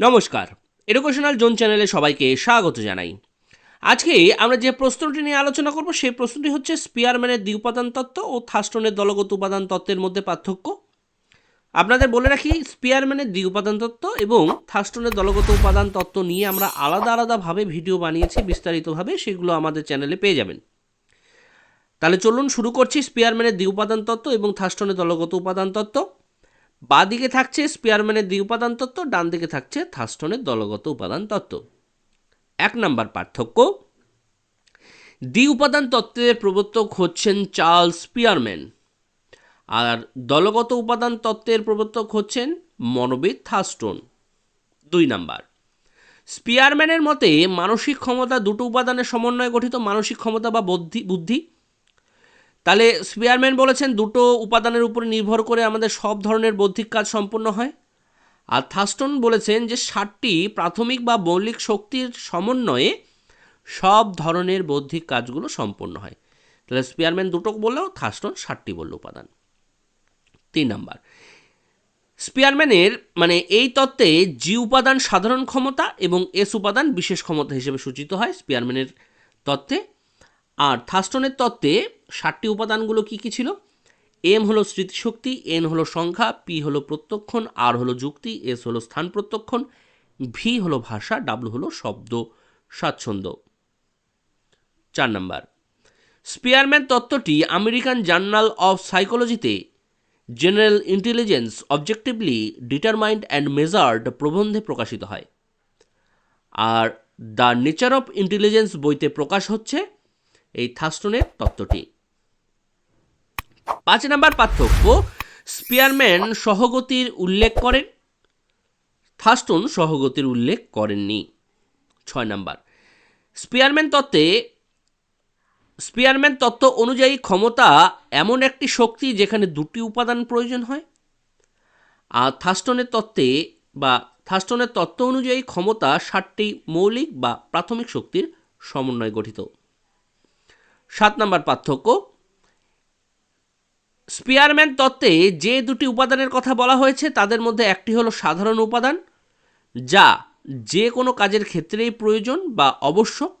নমস্কার। Educational zone চ্যানেলে সবাইকে স্বাগত জানাই। আজকে আমরা যে প্রশ্নটি নিয়ে আলোচনা করব, সেই প্রশ্নটি হচ্ছে স্পিয়ারম্যানের দ্বি উপাদান তত্ত্ব ও থাস্টনের দলগত উপাদান তত্ত্বের মধ্যে পার্থক্য। আপনাদের বলে রাখি স্পিয়ারম্যানের দ্বি উপাদান তত্ত্ব এবং থাস্টনের দলগত উপাদান তত্ত্ব নিয়ে আমরা আলাদা আলাদাভাবে ভিডিও বানিয়েছি, বিস্তারিতভাবে সেগুলো আমাদের চ্যানেলে পেয়ে যাবেন। তাহলে চলুন শুরু করছি স্পিয়ারম্যানের দ্বি উপাদান তত্ত্ব এবং থাস্টনের দলগত উপাদান তত্ত্ব। বাঁ দিকে থাকছে স্পিয়ারম্যানের দ্বি উপাদান তত্ত্ব ডান দিকে থাকছে থাস্টনের দলগত উপাদান তত্ত্ব। এক নাম্বার পার্থক্য, দ্বি উপাদান তত্ত্বের প্রবর্তক হচ্ছেন চার্লস স্পিয়ারম্যান আর দলগত উপাদান তত্ত্বের প্রবর্তক হচ্ছেন মনোবিদ থাস্টন দুই নাম্বার স্পিয়ারম্যানের মতে মানসিক ক্ষমতা দুটো উপাদানের সমন্বয়ে গঠিত মানসিক ক্ষমতা বা বুদ্ধি বুদ্ধি। তাহলে স্পিয়ারম্যান বলেছেন দুটো উপাদানের উপর নির্ভর করে আমাদের সব ধরনের বৌদ্ধিক কাজ সম্পন্ন হয়। আর থাস্টন বলেছেন যে ষাটটি প্রাথমিক বা মৌলিক শক্তির সমন্বয়ে সব ধরনের বৌদ্ধিক কাজগুলো সম্পন্ন হয়। তাহলে স্পিয়ারম্যান দুটো বললেও থাস্টন ষাটটি বলল উপাদান। তিন নাম্বার স্পিয়ারম্যানের মানে এই তত্ত্বে জি উপাদান সাধারণ ক্ষমতা এবং এস উপাদান বিশেষ ক্ষমতা হিসেবে সূচিত হয় স্পিয়ারম্যানের তত্ত্বে। আর থাস্টনের তত্ত্বে ষাটটি উপাদানগুলো কি কি ছিল? এম হলো স্মৃতিশক্তি, এন হলো সংখ্যা, পি হলো প্রত্যক্ষণ, আর হলো যুক্তি, এস হলো স্থান প্রত্যক্ষণ, ভি হলো ভাষা, ডাব্লু হলো শব্দ স্বাচ্ছন্দ্য। চার নাম্বার। স্পিয়ারম্যান তত্ত্বটি American journal of সাইকোলজিতে general intelligence objectively determined and measured প্রবন্ধে প্রকাশিত হয়। আর দ্য নেচার অফ ইন্টেলিজেন্স বইতে প্রকাশ হচ্ছে এই থাস্টনের তত্ত্বটি। পাঁচ নাম্বার পার্থক্য, স্পিয়ারম্যান সহগতির উল্লেখ করেন, থাস্টন সহগতির উল্লেখ করেননি। ছয় নাম্বার, স্পিয়ারম্যান তত্ত্বে, স্পিয়ারম্যান তত্ত্ব অনুযায়ী ক্ষমতা এমন একটি শক্তি যেখানে দুটি উপাদান প্রয়োজন হয়। আর থাস্টনের তত্ত্বে বা থাস্টনের তত্ত্ব অনুযায়ী ক্ষমতা ষাটটি মৌলিক বা প্রাথমিক শক্তির সমন্বয়ে গঠিত। সাত নম্বর পার্থক্য স্পিয়ারম্যান তত্ত্বে যে দুটি উপাদানের কথা বলা হয়েছে, তাদের মধ্যে একটি হলো সাধারণ উপাদান, যা যে কোনো কাজের ক্ষেত্রেই প্রয়োজন বা আবশ্যক।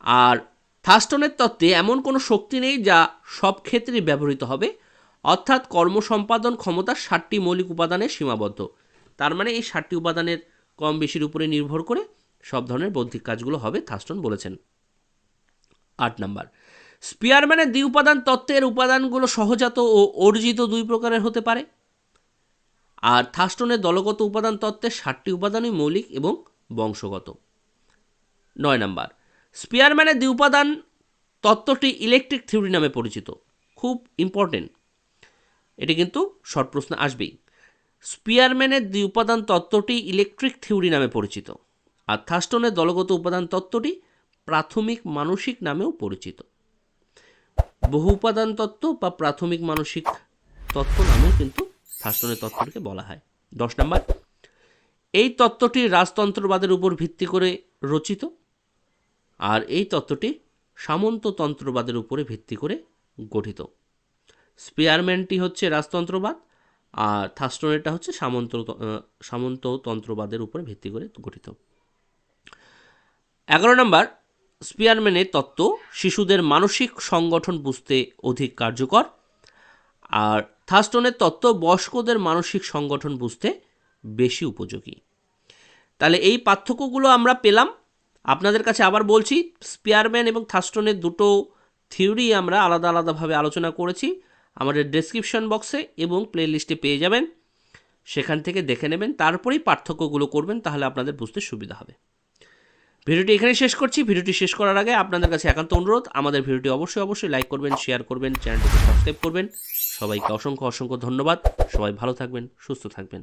আর থাস্টনের তত্ত্বে এমন কোনো শক্তি নেই যা সব ক্ষেত্রেই ব্যবহৃত হবে, অর্থাৎ কর্ম সম্পাদন ক্ষমতা ষাটটি মৌলিক উপাদানে সীমাবদ্ধ। তার মানে এই ষাটটি উপাদানের কম বেশির উপরে নির্ভর করে সব ধরনের বৌদ্ধিক কাজগুলো হবে, থাস্টন বলেছেন। আট নাম্বার। স্পিয়ারম্যানের দ্বি উপাদান তত্ত্বের উপাদানগুলো সহজাত ও অর্জিত দুই প্রকারের হতে পারে। আর থাস্টনের দলগত উপাদান তত্ত্বের ষাটটি উপাদানই মৌলিক এবং বংশগত। নয় নাম্বার স্পিয়ারম্যানের দ্বি উপাদান তত্ত্বটি ইলেকট্রিক থিওরি নামে পরিচিত। খুব ইম্পর্টেন্ট। এটি কিন্তু শর্ট প্রশ্ন আসবেই। স্পিয়ারম্যানের দ্বি উপাদান তত্ত্বটি ইলেকট্রিক থিওরি নামে পরিচিত। আর থাস্টনের দলগত উপাদান তত্ত্বটি প্রাথমিক মানসিক নামেও পরিচিত। বহু উপাদান তত্ত্ব বা প্রাথমিক মানসিক তত্ত্ব নামেও কিন্তু থার্স্টনের তত্ত্বটিকে বলা হয়। দশ নম্বর, এই তত্ত্বটি রাজতন্ত্রবাদের উপর ভিত্তি করে রচিত আর এই তত্ত্বটি সামন্ততন্ত্রবাদের উপরে ভিত্তি করে গঠিত। স্পিয়ারম্যানটি হচ্ছে রাজতন্ত্রবাদ আর থাস্টনেরটা হচ্ছে সামন্ত সামন্ততন্ত্রবাদের উপরে ভিত্তি করে গঠিত। এগারো নম্বর স্পিয়ারম্যানের তত্ত্ব, শিশুদের মানসিক সংগঠন বুঝতে অধিক কার্যকর। আর থাস্টনের তত্ত্ব, বয়স্কদের মানসিক সংগঠন বুঝতে বেশি উপযোগী। তাহলে এই পার্থক্যগুলো আমরা পেলাম। আপনাদের কাছে আবার বলছি, স্পিয়ারম্যান এবং থাস্টনের দুটো থিওরি আমরা আলাদা আলাদাভাবে আলোচনা করেছি। আমাদের ডেসক্রিপশন বক্সে এবং প্লে লিস্টে পেয়ে যাবেন। সেখান থেকে দেখে নেবেন, তারপরেই পার্থক্যগুলো করবেন, তাহলে আপনাদের বুঝতে সুবিধা হবে। ভিডিওটি এখানে শেষ করছি। ভিডিওটি শেষ করার আগে আপনাদের কাছে একান্ত অনুরোধ, আমাদের ভিডিওটি অবশ্যই অবশ্যই লাইক করবেন শেয়ার করবেন, চ্যানেলটিকে সাবস্ক্রাইব করবেন। সবাইকে অসংখ্য অসংখ্য ধন্যবাদ। সবাই ভালো থাকবেন, সুস্থ থাকবেন।